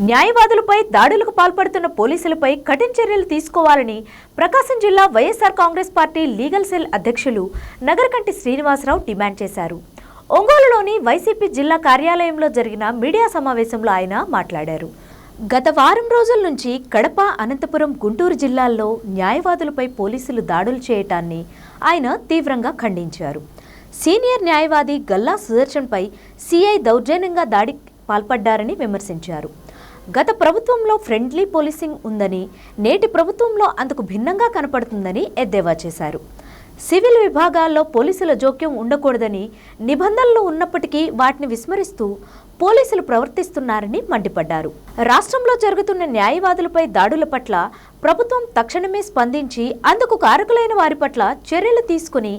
న్యాయవాదులపై దాడులకు పాల్పడుతున్న పోలీసులపై కఠిన చర్యలు తీసుకోవాలని ప్రకాశం జిల్లా YSR Congress party legal cell అధ్యక్షులు నగరకంటి శ్రీనివాసరావు డిమాండ్ చేశారు. ఒంగోలులోని వైసీపీ జిల్లా కార్యాలయంలో జరిగిన మీడియా సమావేశంలో ఆయన మాట్లాడారు. గత వారం రోజుల నుంచి కడప అనంతపురం గుంటూరు జిల్లాల్లో న్యాయవాదులపై పోలీసులు దాడులు చేయటాన్ని ఆయన తీవ్రంగా ఖండించారు. సీనియర్ న్యాయవాది గల్లా సుదర్శన్పై సీఐ దౌర్జన్యంగా దాడి పాల్పడ్డారని విమర్శించారు. గత ప్రభుత్వంలో ఫ్రెండ్లీ పోలీసింగ్ ఉందని నేటి ప్రభుత్వంలో అందుకు భిన్నంగా కనపడుతుందని ఎద్దేవా చేశారు. సివిల్ విభాగాల్లో పోలీసుల జోక్యం ఉండకూడదని నిబంధనలు ఉన్నప్పటికీ వాటిని విస్మరిస్తూ పోలీసులు ప్రవర్తిస్తున్నారని మండిపడ్డారు. రాష్ట్రంలో జరుగుతున్న న్యాయవాదులపై దాడుల పట్ల ప్రభుత్వం తక్షణమే స్పందించి అందుకు కారకులైన వారి పట్ల చర్యలు తీసుకుని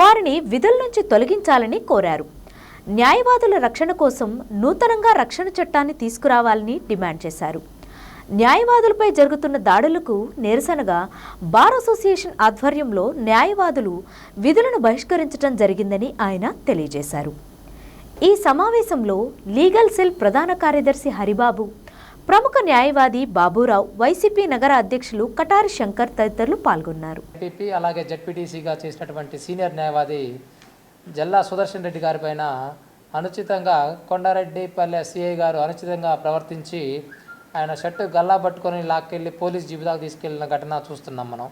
వారిని విధుల నుంచి తొలగించాలని కోరారు. న్యాయవాదుల రక్షణ కోసం నూతనంగా రక్షణ చట్టాన్ని తీసుకురావాలని డిమాండ్ చేశారు. న్యాయవాదులపై జరుగుతున్న దాడులకు నిరసనగా బార్ అసోసియేషన్ ఆధ్వర్యంలో న్యాయవాదులు విధులను బహిష్కరించడం జరిగిందని ఆయన తెలియజేశారు. ఈ సమావేశంలో లీగల్ సెల్ ప్రధాన కార్యదర్శి హరిబాబు ప్రముఖ న్యాయవాది బాబురావు వైసీపీ నగర అధ్యక్షులు కటారి శంకర్ తదితరులు పాల్గొన్నారు. అలాగే జడ్పీటీసీగా చేసినటువంటి సీనియర్ న్యాయవాది జల్లా సుదర్శన్ రెడ్డి గారి పైన అనుచితంగా కొండారెడ్డిపల్లె సిఐ గారు అనుచితంగా ప్రవర్తించి ఆయన షర్టు గల్లా పట్టుకొని లాక్కెళ్ళి పోలీస్ జీబుదాకు తీసుకెళ్ళిన ఘటన చూస్తున్నాం మనం.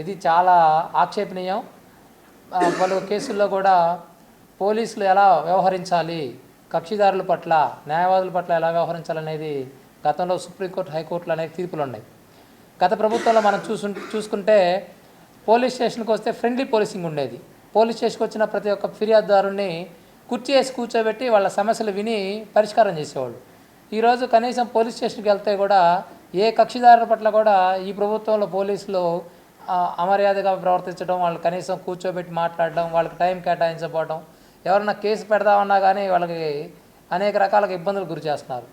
ఇది చాలా ఆక్షేపణీయం. పలు కేసుల్లో కూడా పోలీసులు ఎలా వ్యవహరించాలి కక్షిదారుల పట్ల న్యాయవాదుల పట్ల ఎలా వ్యవహరించాలనేది గతంలో సుప్రీంకోర్టు హైకోర్టులు అనేవి తీర్పులు ఉన్నాయి. గత ప్రభుత్వంలో మనం చూసు చూసుకుంటే పోలీస్ స్టేషన్కి వస్తే ఫ్రెండ్లీ పోలీసింగ్ ఉండేది. పోలీస్ స్టేషన్కి వచ్చిన ప్రతి ఒక్క ఫిర్యాదుదారుని కుర్చీ వేసి కూర్చోబెట్టి వాళ్ళ సమస్యలు విని పరిష్కారం చేసేవాళ్ళు. ఈరోజు కనీసం పోలీస్ స్టేషన్కి వెళ్తే కూడా ఏ కక్షిదారుల పట్ల కూడా ఈ ప్రభుత్వంలో పోలీసులు అమర్యాదగా ప్రవర్తించడం వాళ్ళు కనీసం కూర్చోబెట్టి మాట్లాడడం వాళ్ళకి టైం కేటాయించకపోవడం ఎవరన్నా కేసు పెడదామన్నా కానీ వాళ్ళకి అనేక రకాలుగా ఇబ్బందులు గురి చేస్తున్నారు.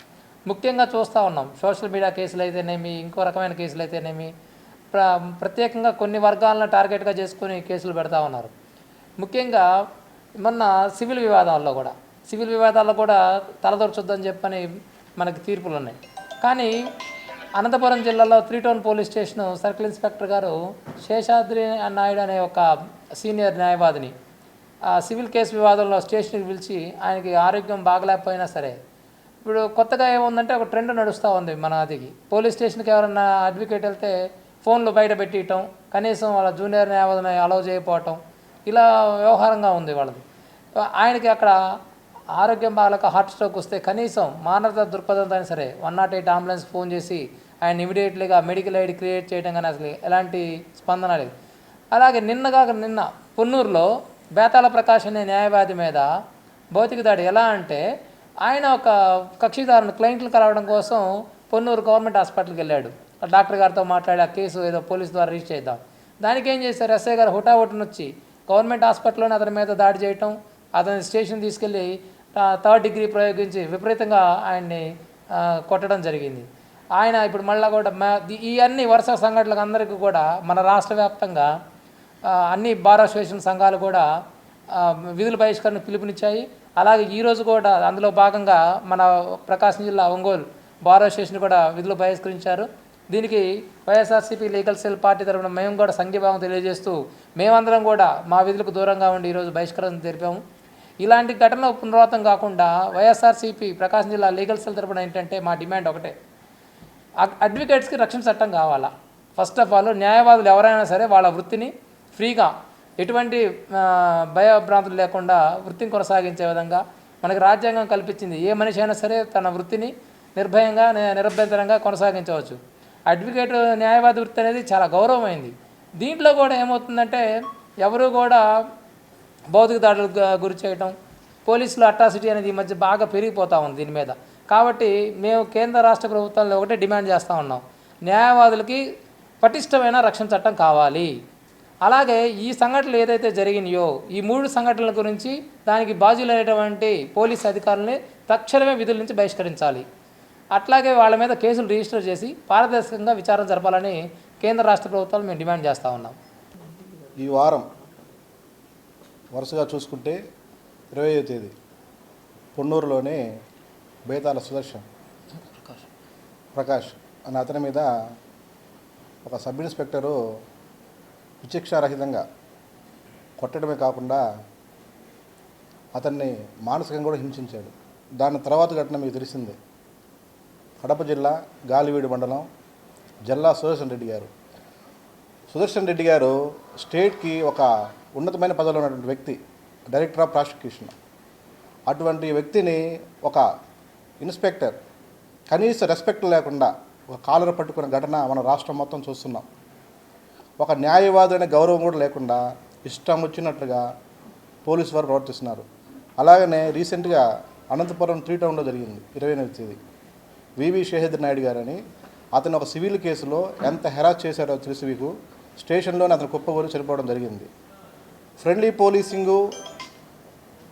ముఖ్యంగా చూస్తూ ఉన్నాం సోషల్ మీడియా కేసులు అయితేనేమి ఇంకో రకమైన కేసులు అయితేనేమి ప్ర ప్రత్యేకంగా కొన్ని వర్గాలను టార్గెట్గా చేసుకుని కేసులు పెడతా ఉన్నారు. ముఖ్యంగా మొన్న సివిల్ వివాదాల్లో కూడా సివిల్ వివాదాల్లో కూడా తలదొరచొద్దని చెప్పని మనకి తీర్పులు ఉన్నాయి కానీ అనంతపురం జిల్లాలో three town police station circle inspector గారు శేషాద్రి నాయుడు అనే ఒక సీనియర్ న్యాయవాదిని ఆ సివిల్ కేసు వివాదంలో స్టేషన్కి పిలిచి ఆయనకి ఆరోగ్యం బాగలేకపోయినా సరే ఇప్పుడు కొత్తగా ఏముందంటే ఒక ట్రెండ్ నడుస్తూ ఉంది మన అదికి పోలీస్ స్టేషన్కి ఎవరన్నా అడ్వకేట్ వెళ్తే ఫోన్లు బయట పెట్టియటం కనీసం వాళ్ళ జూనియర్ న్యాయవాదిని అలౌ చేయకపోవటం ఇలా వ్యవహారంగా ఉంది వాళ్ళది. ఆయనకి అక్కడ ఆరోగ్యం బాగాలేక హార్ట్ స్ట్రోక్ వస్తే కనీసం మానవత దృక్పథంతో అయినా సరే one not eight ambulance phone చేసి ఆయన ఇమీడియట్లీగా మెడికల్ ఎయిడ్ క్రియేట్ చేయడం కానీ అసలు ఎలాంటి స్పందన లేదు. అలాగే నిన్నగా నిన్న పొన్నూరులో బేతాల ప్రకాష్ అనే న్యాయవాది మీద భౌతిక దాడి ఎలా అంటే ఆయన ఒక కక్షిదారుని క్లయింట్లు కలవడం కోసం పొన్నూరు గవర్నమెంట్ హాస్పిటల్కి వెళ్ళాడు. ఆ డాక్టర్ గారితో మాట్లాడి ఆ కేసు ఏదో పోలీస్ ద్వారా రీచ్ చేద్దాం. దానికి ఏం చేశారు? ఎస్ఐ గారు హుటాహుటిన వచ్చి గవర్నమెంట్ హాస్పిటల్లోనే అతని మీద దాడి చేయటం అతని స్టేషన్ తీసుకెళ్ళి థర్డ్ డిగ్రీ ప్రయోగించి విపరీతంగా ఆయన్ని కొట్టడం జరిగింది. ఆయన ఇప్పుడు మళ్ళీ కూడా మా- ఈ అన్ని వరుస సంఘటనలకు అందరికీ కూడా మన రాష్ట్ర వ్యాప్తంగా అన్ని బార్ అసోసియేషన్ సంఘాలు కూడా విధుల బహిష్కరణ పిలుపునిచ్చాయి. అలాగే ఈరోజు కూడా అందులో భాగంగా మన ప్రకాశం జిల్లా ఒంగోలు బార్ అసోసియేషన్ కూడా విధులు బహిష్కరించారు. దీనికి వైఎస్ఆర్సీపీ లీగల్ సెల్ పార్టీ తరఫున మేము కూడా సంఘీభావం తెలియజేస్తూ మేమందరం కూడా మా విధులకు దూరంగా ఉండి ఈరోజు బహిష్కరణ తెలిపాము ఇలాంటి ఘటనలు పునరావృతం కాకుండా వైఎస్ఆర్సీపీ ప్రకాశం జిల్లా లీగల్ సెల్ తరఫున ఏంటంటే మా డిమాండ్ ఒకటే. అడ్- అడ్వకేట్స్కి రక్షణ చట్టం కావాలా? ఫస్ట్ ఆఫ్ ఆల్ న్యాయవాదులు ఎవరైనా సరే వాళ్ళ వృత్తిని ఫ్రీగా ఎటువంటి భయభ్రాంతులు లేకుండా వృత్తిని కొనసాగించే విధంగా మనకి రాజ్యాంగం కల్పించింది. ఏ మనిషి అయినా సరే తన వృత్తిని నిర్భయంగా నిరభ్యంతరంగా కొనసాగించవచ్చు. అడ్వకేట్ న్యాయవాది వృత్తి అనేది చాలా గౌరవమైంది. దీంట్లో కూడా ఏమవుతుందంటే ఎవరు కూడా భౌతిక దాడులకు గురి చేయటం పోలీసులు అట్రాసిటీ అనేది ఈ మధ్య బాగా పెరిగిపోతూ ఉంది దీని మీద. కాబట్టి మేము కేంద్ర రాష్ట్ర ప్రభుత్వాల్లో ఒకటే డిమాండ్ చేస్తూ ఉన్నాం. న్యాయవాదులకి పటిష్టమైన రక్షణ చట్టం కావాలి. అలాగే ఈ సంఘటనలు ఏదైతే జరిగినాయో ఈ మూడు సంఘటనల గురించి దానికి బాధ్యులైనటువంటి పోలీస్ అధికారులని తక్షణమే విధుల నుంచి బహిష్కరించాలి. అట్లాగే వాళ్ళ మీద కేసులు రిజిస్టర్ చేసి పారదర్శకంగా విచారణ జరపాలని కేంద్ర రాష్ట్ర ప్రభుత్వాలు మేము డిమాండ్ చేస్తూ ఉన్నాం. ఈ వారం వరుసగా చూసుకుంటే ఇరవయో తేదీ పొన్నూరులోని బేతాల సుదర్శన్ ప్రకాష్ అనే అతని మీద ఒక సబ్ ఇన్స్పెక్టరు విచక్షారహితంగా కొట్టడమే కాకుండా అతన్ని మానసికంగా కూడా హింసించాడు. దాని తర్వాత ఘటన మీకు తెలిసిందే. కడప జిల్లా గాలివీడు మండలం జల్లా సుదర్శన్ రెడ్డి గారు. సుదర్శన్ రెడ్డి గారు స్టేట్కి ఒక ఉన్నతమైన పదవిలో ఉన్నటువంటి వ్యక్తి డైరెక్టర్ ఆఫ్ ప్రాసిక్యూషన్. అటువంటి వ్యక్తిని ఒక ఇన్స్పెక్టర్ కనీస రెస్పెక్ట్ లేకుండా ఒక కాలర్ పట్టుకున్న ఘటన మన రాష్ట్రం మొత్తం చూస్తున్నాం. ఒక న్యాయవాదు గౌరవం కూడా లేకుండా ఇష్టం వచ్చినట్లుగా పోలీసు వారు ప్రవర్తిస్తున్నారు. అలాగనే రీసెంట్గా అనంతపురం త్రీ టౌన్లో జరిగింది ఇరవై ఎనిమిది తేదీ. వివి షేహద్ నాయుడు గారని. అతను ఒక సివిల్ కేసులో ఎంత హెరాస్ చేశారో తెలుసు మీకు. స్టేషన్లోనే అతను కుప్పగూరి చనిపోవడం జరిగింది. ఫ్రెండ్లీ పోలీసింగు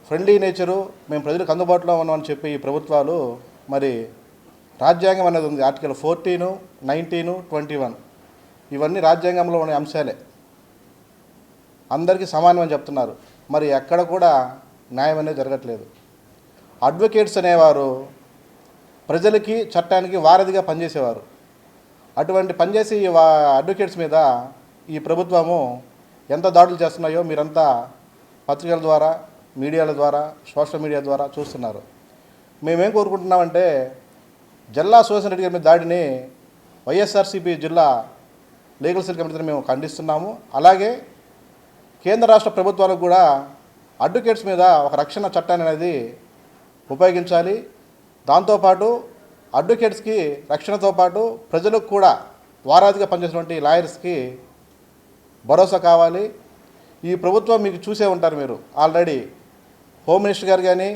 ఫ్రెండ్లీ నేచరు మేము ప్రజలకు అందుబాటులో ఉన్నామని చెప్పి ఈ ప్రభుత్వాలు మరి రాజ్యాంగం అనేది ఉంది. Article fourteen nineteen twenty one. ఇవన్నీ రాజ్యాంగంలో ఉన్న అంశాలే. అందరికీ సమానమని చెప్తున్నారు. మరి ఎక్కడ కూడా న్యాయం అనేది జరగట్లేదు. అడ్వకేట్స్ అనేవారు ప్రజలకి చట్టానికి వారధిగా పనిచేసేవారు. అటువంటి పనిచేసి ఈ వా అడ్వకేట్స్ మీద ఈ ప్రభుత్వము ఎంత దాడులు చేస్తున్నాయో మీరంతా పత్రికల ద్వారా మీడియాల ద్వారా సోషల్ మీడియా ద్వారా చూస్తున్నారు. మేమేం కోరుకుంటున్నామంటే జిల్లా సుదర్శన్ రెడ్డి గారి మీద దాడిని వైఎస్ఆర్సీపీ జిల్లా లీగల్ సెల్ కమిటీని మేము ఖండిస్తున్నాము. అలాగే కేంద్ర రాష్ట్ర ప్రభుత్వాలకు కూడా అడ్వకేట్స్ మీద ఒక రక్షణ చట్టాన్ని అనేది ఉపయోగించాలి. దాంతోపాటు అడ్వకేట్స్కి రక్షణతో పాటు ప్రజలకు కూడా వారాదిగా పనిచేసినటువంటి లాయర్స్కి భరోసా కావాలి. ఈ ప్రభుత్వం మీకు చూసే ఉంటారు మీరు. ఆల్రెడీ హోమ్ మినిస్టర్ గారు కానీ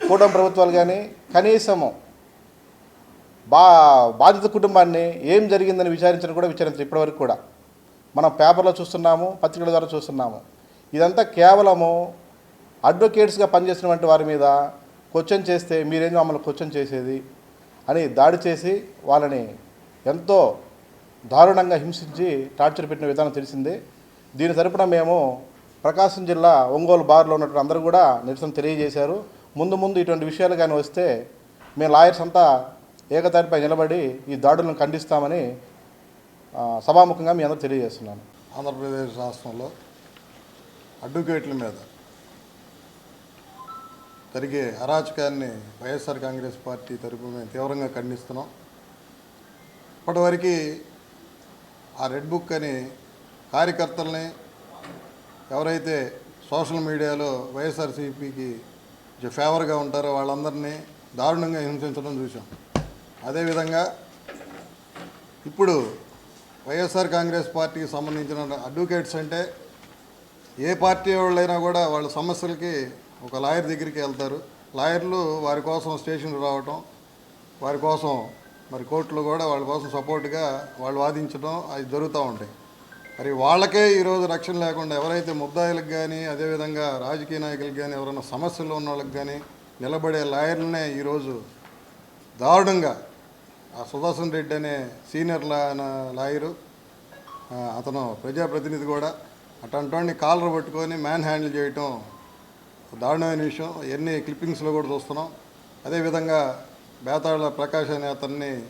కూటమి ప్రభుత్వాలు కానీ కనీసము బా బాధిత కుటుంబాన్ని ఏం జరిగిందని విచారించడం కూడా విచారించారు ఇప్పటివరకు కూడా. మనం పేపర్లో చూస్తున్నాము పత్రికల ద్వారా చూస్తున్నాము. ఇదంతా కేవలము అడ్వకేట్స్గా పనిచేసినటువంటి వారి మీద క్వశ్చన్ చేస్తే మీరేం మమ్మల్ని క్వశ్చన్ చేసేది అని దాడి చేసి వాళ్ళని ఎంతో దారుణంగా హింసించి టార్చర్ పెట్టిన విధానం తెలిసిందే. దీని తరపున మేము ప్రకాశం జిల్లా ఒంగోలు బార్లో ఉన్నటువంటి అందరూ కూడా నిరసన తెలియజేశారు. ముందు ముందు ఇటువంటి విషయాలు కానీ వస్తే మేము లాయర్స్ అంతా ఏకతాటిపై నిలబడి ఈ దాడులను ఖండిస్తామని సభాముఖంగా మీ అందరూ తెలియజేస్తున్నాను. ఆంధ్రప్రదేశ్ రాష్ట్రంలో అడ్వకేట్ల మీద జరిగే అరాచకాన్ని వైఎస్ఆర్ కాంగ్రెస్ పార్టీ తరపు మేము తీవ్రంగా ఖండిస్తున్నాం. ఇప్పటివరకు ఆ రెడ్ బుక్ అని కార్యకర్తల్ని ఎవరైతే సోషల్ మీడియాలో వైఎస్ఆర్సీపీకి ఫేవర్గా ఉంటారో వాళ్ళందరినీ దారుణంగా హింసించడం చూసాం అదేవిధంగా ఇప్పుడు వైఎస్ఆర్ కాంగ్రెస్ పార్టీకి సంబంధించిన అడ్వకేట్స్ అంటే ఏ పార్టీ వాళ్ళైనా కూడా వాళ్ళ సమస్యలకి ఒక లాయర్ దగ్గరికి వెళ్తారు. లాయర్లు వారి కోసం స్టేషన్కి రావటం వారి కోసం మరి కోర్టులో కూడా వాళ్ళ కోసం సపోర్ట్గా వాళ్ళు వాదించడం అవి జరుగుతూ ఉంటాయి. మరి వాళ్ళకే ఈరోజు రక్షణ లేకుండా ఎవరైతే ముద్దాయిలకు కానీ అదేవిధంగా రాజకీయ నాయకులకు కానీ ఎవరైనా సమస్యలు ఉన్న వాళ్ళకి కానీ నిలబడే లాయర్లనే ఈరోజు దారుణంగా ఆ సుదర్శన్ రెడ్డి అనే సీనియర్ లా లాయరు అతను ప్రజాప్రతినిధి కూడా అటువంటి కాలర్ పట్టుకొని మ్యాన్ హ్యాండిల్ చేయటం దారుణమైన విషయం. ఎన్ని క్లిప్పింగ్స్లో కూడా చూస్తున్నాం. అదేవిధంగా బేతాళ ప్రకాష్ అనే అతన్ని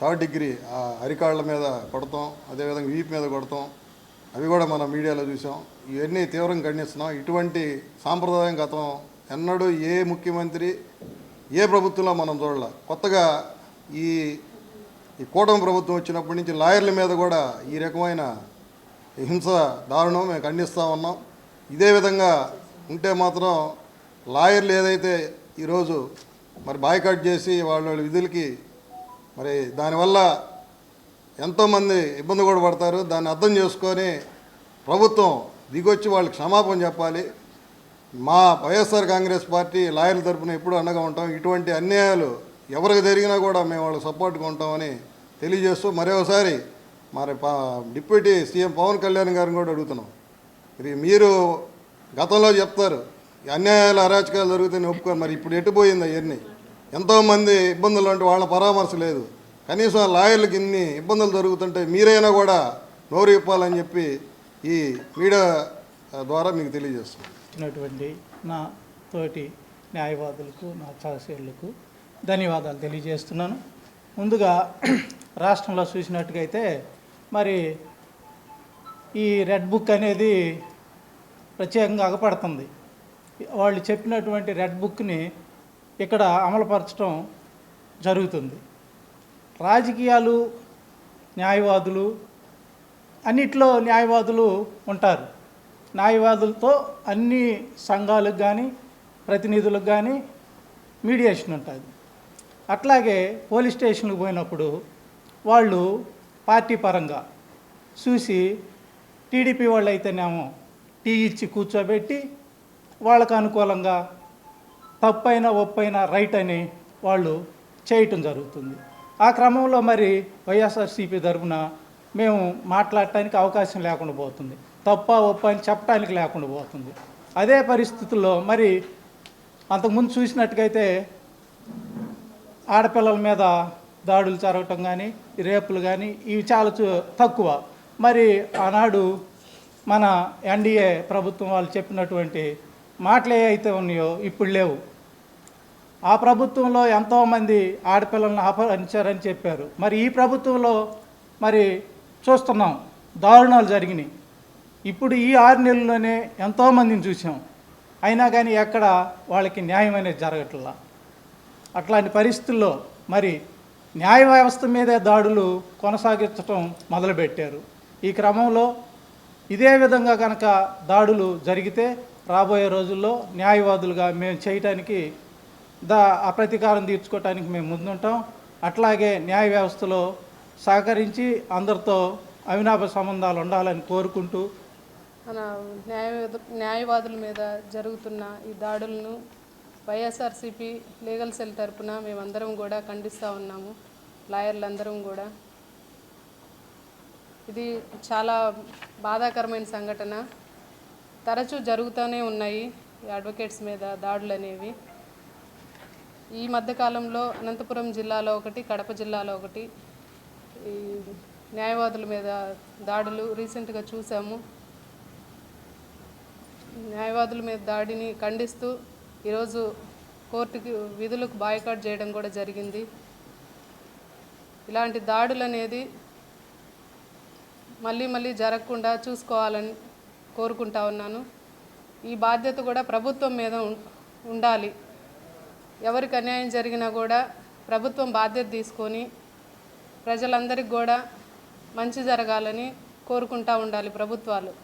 థర్డ్ డిగ్రీ ఆ అరికాళ్ళ మీద కొడతాం. అదేవిధంగా వీపు మీద కొడతాం. అవి కూడా మనం మీడియాలో చూసాం. ఇవన్నీ తీవ్రంగా ఖండిస్తున్నాం. ఇటువంటి సాంప్రదాయం గతం ఎన్నడూ ఏ ముఖ్యమంత్రి ఏ ప్రభుత్వంలో మనం చూడాల. కొత్తగా ఈ ఈ కూటమి ప్రభుత్వం వచ్చినప్పటి నుంచి లాయర్ల మీద కూడా ఈ రకమైన హింస దారుణం మేము ఖండిస్తూ ఉన్నాం. ఇదే విధంగా ఉంటే మాత్రం లాయర్లు ఏదైతే ఈరోజు మరి బాయ్కాట్ చేసి వాళ్ళ వాళ్ళ విధులకి మరి దానివల్ల ఎంతోమంది ఇబ్బంది కూడా పడతారు. దాన్ని అర్థం చేసుకొని ప్రభుత్వం దిగొచ్చి వాళ్ళకి క్షమాపణ చెప్పాలి. మా వైఎస్ఆర్ కాంగ్రెస్ పార్టీ లాయర్ల తరపున ఎప్పుడూ అండగా ఉంటాం. ఇటువంటి అన్యాయాలు ఎవరికి జరిగినా కూడా మేము వాళ్ళకి సపోర్ట్గా ఉంటామని తెలియజేస్తూ మరోసారి మరి పా- డిప్యూటీ సీఎం పవన్ కళ్యాణ్ గారిని కూడా అడుగుతున్నాం. మరి మీరు గతంలో చెప్తారు ఈ అన్యాయాలు అరాచకాలు జరుగుతాయని ఒప్పుకోరు. మరి ఇప్పుడు ఎట్టుపోయింది అవన్నీ ఎంతోమంది ఇబ్బందులు అంటే వాళ్ళ పరామర్శ లేదు. కనీసం లాయర్లకి లాయర్లకు ఇన్ని ఇబ్బందులు జరుగుతుంటే మీరైనా కూడా నోరు ఇప్పాలని చెప్పి ఈ మీడియా ద్వారా మీకు తెలియజేస్తున్నటువంటి నా తోటి న్యాయవాదులకు నా సహచరులకు ధన్యవాదాలు తెలియజేస్తున్నాను. ముందుగా రాష్ట్రంలో చూసినట్టుగా అయితే మరి ఈ రెడ్ బుక్ అనేది ప్రత్యేకంగా అగపడుతుంది వాళ్ళు చెప్పినటువంటి రెడ్ బుక్ని ఇక్కడ అమలుపరచడం జరుగుతుంది. రాజకీయాలు న్యాయవాదులు అన్నిట్లో న్యాయవాదులు ఉంటారు. న్యాయవాదులతో అన్ని సంఘాలకు కానీ ప్రతినిధులకు కానీ మీడియేషన్ ఉంటుంది. అట్లాగే పోలీస్ స్టేషన్కి పోయినప్పుడు వాళ్ళు పార్టీ పరంగా చూసి టీడీపీ వాళ్ళు అయితేనేమో టీ ఇచ్చి కూర్చోబెట్టి వాళ్ళకు అనుకూలంగా తప్పైనా ఒప్పైనా రైట్ అని వాళ్ళు చేయటం జరుగుతుంది. ఆ క్రమంలో మరి వైఎస్ఆర్సీపీ తరఫున మేము మాట్లాడటానికి అవకాశం లేకుండా పోతుంది. తప్ప ఒప్ప అని చెప్పడానికి లేకుండా పోతుంది. అదే పరిస్థితుల్లో మరి అంతకుముందు చూసినట్టుగైతే ఆడపిల్లల మీద దాడులు జరగటం కానీ రేపులు కానీ ఇవి చాలా తక్కువ. మరి ఆనాడు మన ఎన్డీఏ ప్రభుత్వం వాళ్ళు చెప్పినటువంటి మాటలు ఏవైతే అయితే ఉన్నాయో ఇప్పుడు లేవు. ఆ ప్రభుత్వంలో ఎంతోమంది ఆడపిల్లలను అపహరించారని చెప్పారు. మరి ఈ ప్రభుత్వంలో మరి చూస్తున్నాం దారుణాలు జరిగినాయి. ఇప్పుడు ఈ ఆరు నెలల్లోనే ఎంతోమందిని చూసాం అయినా కానీ ఎక్కడ వాళ్ళకి న్యాయం అనేది జరగట్లా? అట్లాంటి పరిస్థితుల్లో మరి న్యాయ వ్యవస్థ మీదే దాడులు కొనసాగించటం మొదలుపెట్టారు. ఈ క్రమంలో ఇదే విధంగా కనుక దాడులు జరిగితే రాబోయే రోజుల్లో న్యాయవాదులుగా మేము చేయటానికి దా అప్రతీకారం తీర్చుకోవటానికి మేము ముందుంటాం. అట్లాగే న్యాయ వ్యవస్థలో సహకరించి అందరితో అవినాభ సంబంధాలు ఉండాలని కోరుకుంటూ మన న్యాయ న్యాయవాదుల మీద జరుగుతున్న ఈ దాడులను వైఎస్ఆర్సీపీ లీగల్ సెల్ తరపున మేమందరం కూడా ఖండిస్తూ ఉన్నాము. లాయర్లందరం కూడా. ఇది చాలా బాధాకరమైన సంఘటన. తరచూ జరుగుతూనే ఉన్నాయి ఈ అడ్వకేట్స్ మీద దాడులు అనేవి ఈ మధ్యకాలంలో అనంతపురం జిల్లాలో ఒకటి కడప జిల్లాలో ఒకటి ఈ న్యాయవాదుల మీద దాడులు రీసెంట్గా చూసాము. న్యాయవాదుల మీద దాడిని ఖండిస్తూ ఈరోజు కోర్టుకి విధులకు బాయ్కాట్ చేయడం కూడా జరిగింది. ఇలాంటి దాడులు అనేది మళ్ళీ మళ్ళీ జరగకుండా చూసుకోవాలని కోరుకుంటా ఉన్నాను. ఈ బాధ్యత కూడా ప్రభుత్వం మీద ఉం- ఉండాలి. ఎవరికి అన్యాయం జరిగినా కూడా ప్రభుత్వం బాధ్యత తీసుకొని ప్రజలందరికీ కూడా మంచి జరగాలని కోరుకుంటా ఉండాలి ప్రభుత్వాలు.